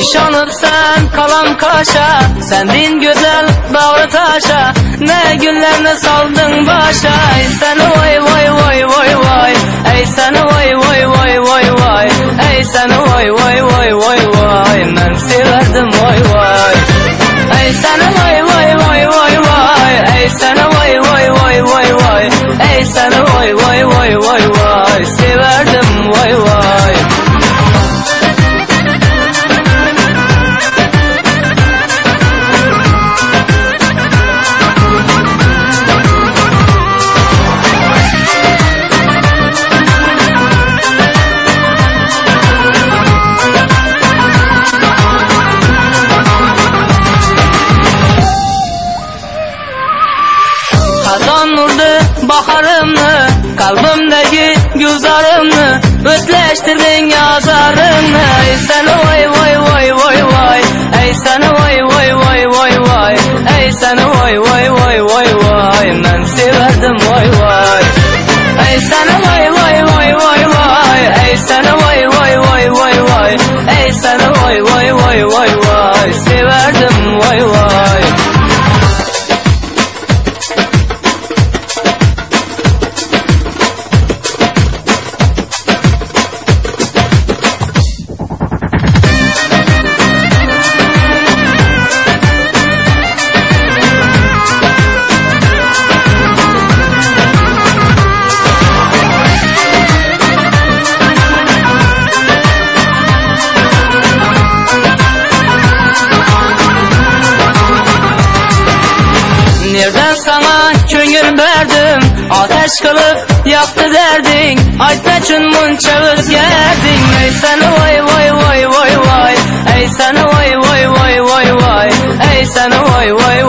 Nişanıp sen kalam kaşa Sendin güzel bağrı taşa. Ne günlerini saldın başa. Ey seni vay vay vay vay vay. Ey seni vay vay vay vay vay. Ey seni vay vay vay vay vay. Ben severdim vay vay. Ey seni Kazan vurdu baharımı Kalbimdeki güzarımı Ötleştirdin yazarımı Ey seni vay vay vay vay vay Ey seni vay vay vay vay vay Ey seni vay vay vay vay vay Ben severdim vay vay Ey seni vay vay vay vay vay Ey seni vay vay vay vay vay Ey seni vay vay vay vay vay Nereden sana köngül verdim. Ateş kılıp yaktı derdin. Aytma için munça özgerdin Ey seni vay vay vay vay vay. Ey seni vay vay vay vay vay. Ey seni vay vay